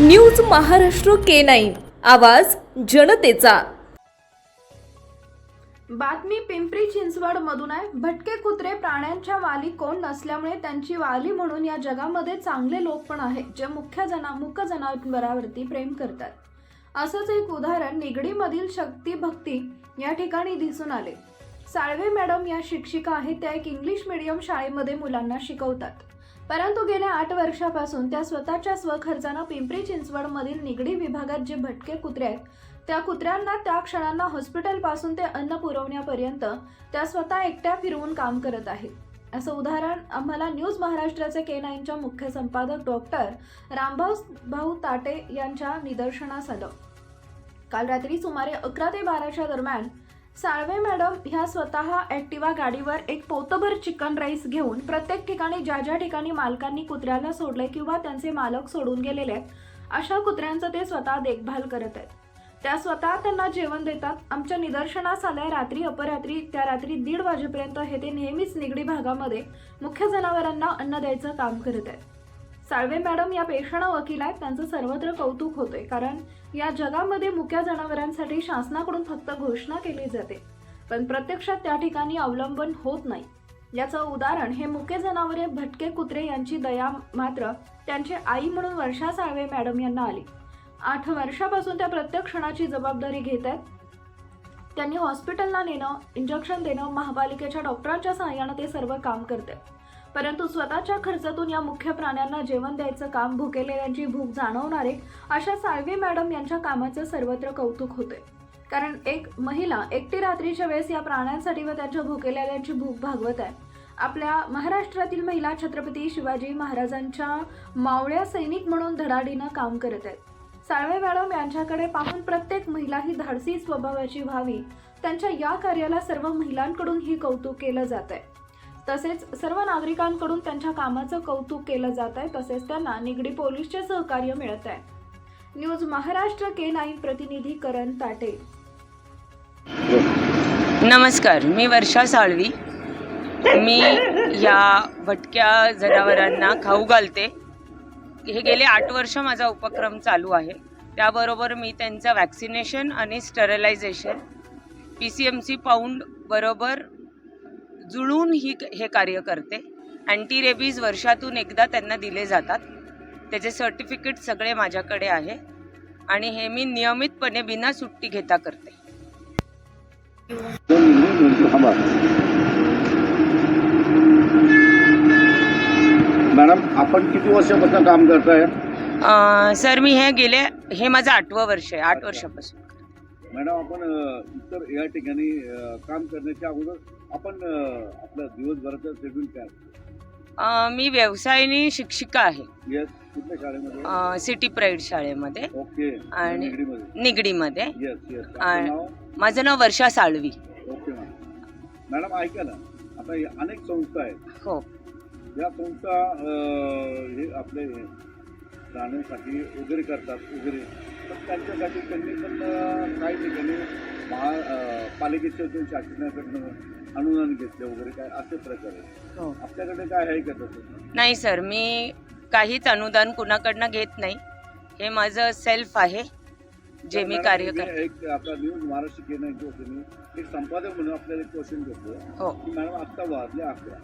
News Maharashtra K nine. आवाज जनतेचा. बातमी पिंपरी चिंचवड मधून आहे. भटके कुत्रे प्राण्यांच्या वाली कोण नसल्यामुळे त्यांची वाली म्हणून या जगामध्ये चांगले लोक पण आहेत जे मुख्य जना मुख्य जनावरांवरती प्रेम करतात. असंच एक उदाहरण निगडीमधील शक्ती भक्ती या ठिकाणी दिसून आले. साळवे मॅडम या शिक्षिका आहेत त्या एक इंग्लिश मीडियम शाळेमध्ये मुलांना शिकवतात. परंतु गेल्या आठ वर्षापासून त्या स्वतःच्या स्वखर्चानं पिंपरी चिंचवडमधील निगडी विभागात जे भटके कुत्रे आहेत त्या कुत्र्यांना त्या क्षणांना हॉस्पिटलपासून ते अन्न पुरवण्यापर्यंत त्या स्वतः एकट्या फिरवून काम करत आहेत. असं उदाहरण आम्हाला न्यूज महाराष्ट्राचे के नाईनच्या मुख्य संपादक डॉक्टर रामभाऊ भाऊ ताटे यांच्या निदर्शनास आलं. काल रात्री सुमारे अकरा ते बाराच्या दरम्यान साळवे मॅडम ह्या स्वतः ॲक्टिवा गाडीवर एक पोतभर चिकन राईस घेऊन प्रत्येक ठिकाणी ज्या ज्या ठिकाणी मालकांनी कुत्र्याला सोडले किंवा त्यांचे मालक सोडून गेलेले आहेत अशा कुत्र्यांचं ते स्वतः देखभाल करत आहेत. त्या स्वतः त्यांना जेवण देतात. आमच्या निदर्शनास आलंय रात्री अपरात्री त्या रात्री दीड वाजेपर्यंत हे ते नेहमीच निगडी भागामध्ये मुख्य जनावरांना अन्न द्यायचं काम करत आहेत. साळवे मॅडम या पेशानं वकील आहेत. त्यांचं सर्वत्र कौतुक होतंय. कारण या जगामध्ये मुक्या जनावरांसाठी शासनाकडून फक्त घोषणा केली जाते. पण प्रत्यक्षात त्या ठिकाणी अवलंबन होत नाही. याचं उदाहरण हे मुके जनावरे भटके कुत्रे यांची दया मात्र त्यांची आई म्हणून वर्षा साळवे मॅडम यांना आली. आठ वर्षापासून त्या प्रत्येक क्षणाची जबाबदारी घेत आहेत. त्यांनी हॉस्पिटलला नेणं इंजेक्शन देणं महापालिकेच्या डॉक्टरांच्या सहाय्यानं ते सर्व काम करते परंतु स्वतःच्या खर्चातून या मुख्य प्राण्यांना जेवण द्यायचं काम भुकेलेल्यांची भूक जाणवणारे अशा साळवी मॅडम यांच्या कामाचं सर्वत्र कौतुक होते कारण एक महिला एकटी रात्रीच्या वेळेस या प्राण्यांसाठी व त्यांच्या भुकेलेल्यांची भूक भागवत आहे. आपल्या महाराष्ट्रातील महिला छत्रपती शिवाजी महाराजांच्या मावळ्या सैनिक म्हणून धडाडीनं काम करत आहेत. साळवे मॅडम यांच्याकडे पाहून प्रत्येक महिला ही धाडसी स्वभावाची व्हावी. त्यांच्या या कार्याला सर्व महिलांकडून ही कौतुक केलं जात आहे तसेच सर्व नागरिकांकडून त्यांच्या कामाचं कौतुक केलं जात आहे. तसेच त्यांना निगडी पोलीसचे सहकार्य मिळत आहे. न्यूज महाराष्ट्र के नाईन प्रतिनिधी करण ताटे. नमस्कार मी वर्षा साळवी. मी या भटक्या जनावरांना खाऊ घालते. हे गेले आठ वर्ष माझा उपक्रम चालू आहे. त्याबरोबर मी त्यांचं वॅक्सिनेशन आणि sterilisation P C M C pound बरोबर जुळून ही हे कार्य करते. अँटी रेबीज वर्षातून एकदा त्यांना दिले जातात. त्याचे सर्टिफिकेट सगळे माझ्याकडे आहे. आणि हे मी नियमितपणे बिना सुट्टी घेता करते. मॅडम आपण किती वर्षापासून काम करताय? सर मी हे गेले हे माझं आठवं वर्ष आहे आठ वर्षापासून. मॅडम आपण इतर या ठिकाणी काम करण्याच्या अगोदर आपण आपलं दिवसभराचं शेड्यूल काय अ, मी व्यवसायाने शिक्षिका आहे. येस कुठल्या शाळेमध्ये? अ, सिटी प्राईड शाळेमध्ये. ओके आणि- निगडीमध्ये? निगडीमध्ये. येस येस आणि- नाव? माझं नाव Varsha Salvi. Okay madam. Madam ऐका ना. आता हे अनेक संस्था आहेत. हो. या संस्था अ, हे आपले प्राण्यांसाठी वगैरे करतात वगैरे. पण त्यांच्यासाठी त्यांनी पण अ, काही ठिकाणी महा अ, पालिकेच्या जे शासनाकडनं अनुदान घेतलं वगैरे काय असे प्रकार आहे हो. आपल्याकडे काय आहे का तसं? नाही सर मी काहीच अनुदान कुणाकडनं घेत नाही. हे माझं सेल्फ आहे जे मी कार्य एक आपला न्यूज महाराष्ट्र एक संपादक म्हणून आपल्याला एक क्वेश्चन घेतलो हो. की मॅडम आत्ता वाजले अकरा.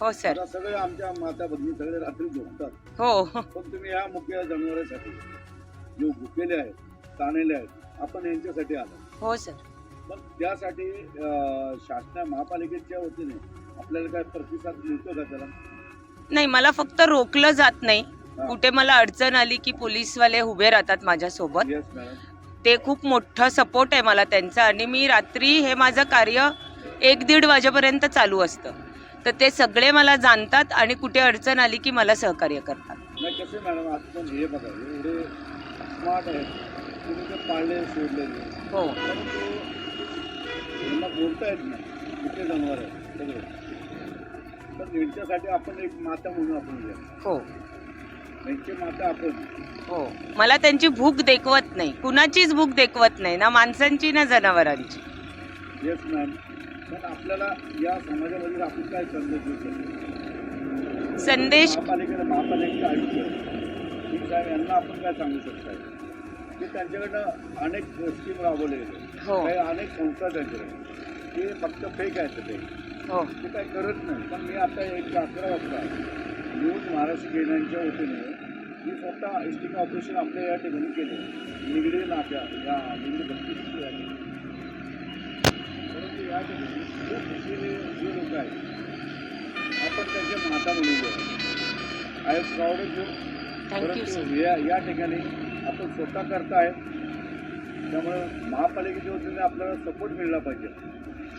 हो सर. आता सगळे आमच्या माता भगिनी सगळे रात्री झोपतात. हो. पण तुम्ही या मुख्य जनावरांसाठी जे भुकेले आहेत ताणलेले आहेत आपण यांच्यासाठी आलो. हो सर. पण त्यासाठी शासना महापालिकेच्या वतीने आपल्याला काय प्रतिसाद मिळतो का त्याला? नाही मला फक्त रोखलं जात नाही. कुठे मला अडचण आली की पोलीसवाले उभे राहतात माझ्यासोबत. येस मॅडम ते खूप मोठं सपोर्ट आहे मला त्यांचा. आणि मी रात्री हे माझं कार्य एक दीड वाजेपर्यंत चालू असतं. तर ते सगळे मला जाणतात आणि कुठे अडचण आली की मला सहकार्य करतात. नाही कसे मॅडम आज पण हे बघा एवढे स्मार्ट आहेत. तुम्ही ते पाळले सोडलेले हो. परंतु यांना बोलता येत नाही. कुठे जनावर आहे सगळे. पण यांच्यासाठी आपण एक माता म्हणून आपण घ्या हो. यांची माता आपण. हो. मला त्यांची भूक देखवत नाही. कुणाचीच भूक देखवत नाही. ना माणसांची ना जनावरांची. येस मॅम पण आपल्याला या समाजामध्ये आपण काय संदेश देऊ शकतो? संदेश महापालिकेला महापालिकेचं आयुष्य. ठीक साहेब यांना आपण काय सांगू शकताय? की त्यांच्याकडनं अनेक स्कीम राबवले गेले हो. काही अनेक संस्था त्यांच्याकडे ते फक्त फेक आहेत ते. हो. ते काय करत नाही. पण मी आता एक अकरा वाजता न्यूज महाराष्ट्र केंद्रांच्या वतीने मी स्वतः एस्टिंग ऑपरेशन आपल्या या ठिकाणी केले. निगडी नाक्या या निगडी ठिकाणी परंतु या ठिकाणी खूप जे लोक आहेत आपण त्यांचे माता म्हणून आय प्राऊड ऑफ यू परंतु या या ठिकाणी आपण स्वतः करताय त्यामुळे महापालिकेच्या वतीने आपल्याला सपोर्ट मिळला पाहिजे.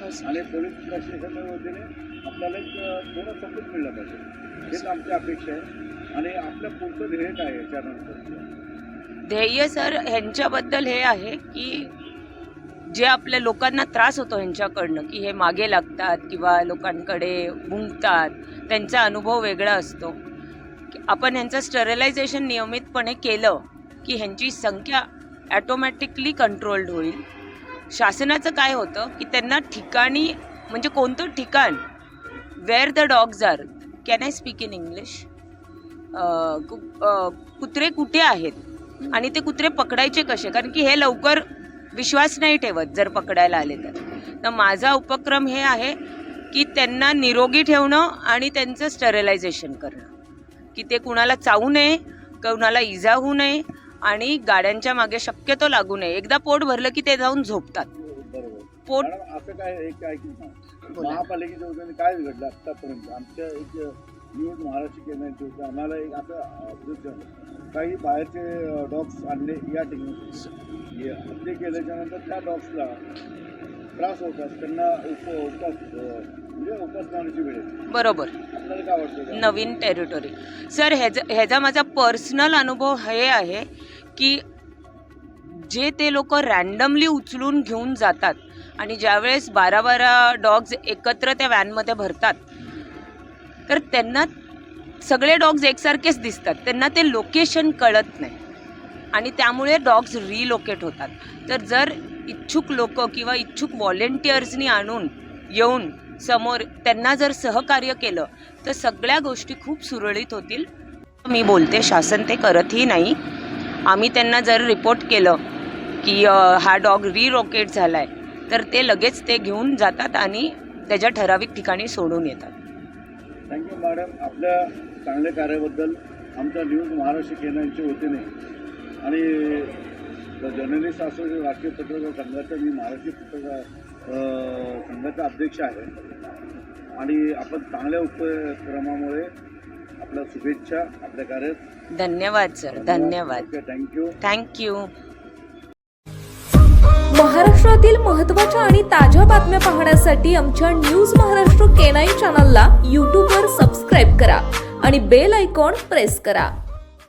आणि पोलीस प्रशासनाच्या वतीने आपल्याला एक अ, थोडा सपोर्ट मिळला पाहिजे. हेच आमची अपेक्षा आहे आणि आपलं पुढचं ध्येय काय आहे त्यानंतर? ध्येय सर ह्यांच्याबद्दल हे आहे की जे आपल्या लोकांना त्रास होतो ह्यांच्याकडनं की हे मागे लागतात किंवा लोकांकडे भुंकतात त्यांचा अनुभव वेगळा असतो. आपण ह्यांचं स्टरलायझेशन नियमितपणे केलं की ह्यांची संख्या ॲटोमॅटिकली कंट्रोल्ड होईल. शासनाचं काय होतं की त्यांना ठिकाणी म्हणजे कोणतं ठिकाण where the dogs are can I speak in English कुत्रे कुठे आहेत? आणि ते कुत्रे पकडायचे कसे? कारण की हे लवकर विश्वास नाही ठेवत जर पकडायला आले तर. तर माझा उपक्रम हे आहे की त्यांना निरोगी ठेवणं आणि त्यांचं स्टरलायझेशन करणं. की ते कुणाला चावू नये कुणाला इजा होऊ नये आणि गाड्यांच्या मागे शक्यतो लागू नये. एकदा पोट भरलं की ते जाऊन झोपतात. बरोबर पोट असं काय एक काय की बोला. महापालिकेच्या वतीने काय घडलं आत्तापर्यंत आमच्या एक न्यूज महाराष्ट्र केंद्राची होती. आम्हाला एक असं काही बाहेरचे डॉग्स आणले या ठिकाणी. हे हत्ये केल्याच्यानंतर त्या डॉग्सला त्रास होतात त्यांना उप उपास म्हणजे वेळ बरोबर. आपल्याला काय वाटतं? नवीन टेरिटोरी सर ह्याचा ह्याचा माझा पर्सनल अनुभव हे आहे. की जे ते लोक रॅन्डमली उचलून घेऊन जातात आणि ज्यावेळेस बारा बारा डॉग्ज एकत्र त्या व्हॅनमध्ये भरतात तर त्यांना सगळे डॉग्ज एकसारखेच दिसतात. त्यांना ते लोकेशन कळत नाही. आणि त्यामुळे डॉग्स रिलोकेट होतात. तर जर इच्छुक लोक किंवा इच्छुक व्हॉलेंटियर्सनी आणून येऊन समोर त्यांना जर सहकार्य केलं तर सगळ्या गोष्टी खूप सुरळीत होतील. मी बोलते शासन ते करतही नाही. आम्ही त्यांना जर रिपोर्ट केलं की हा डॉग रिलोकेट झाला आहे तर ते लगेच ते घेऊन जातात आणि त्याच्या ठराविक ठिकाणी सोडून येतात. थँक्यू मॅडम आपल्या चांगल्या कार्याबद्दल आमच्या न्यूज महाराष्ट्र केंद्रांच्या वतीने. आणि जर्नलिस्ट शास्त्र राष्ट्रीय पत्रकार संघाचा मी महाराष्ट्रीय पत्रकार संघाचा अध्यक्ष आहे. आणि आपण चांगल्या उपक्रमामुळे आपल्या शुभेच्छा आपल्या कार्यात धन्यवाद सर. धन्यवाद. थँक्यू थँक्यू महाराष्ट्रातील महत्त्वाच्या आणि ताज्या बातम्या पाहण्यासाठी आमच्या न्यूज महाराष्ट्र के नाईन चॅनलला यूट्यूबवर सबस्क्राईब करा आणि बेल आयकॉन प्रेस करा.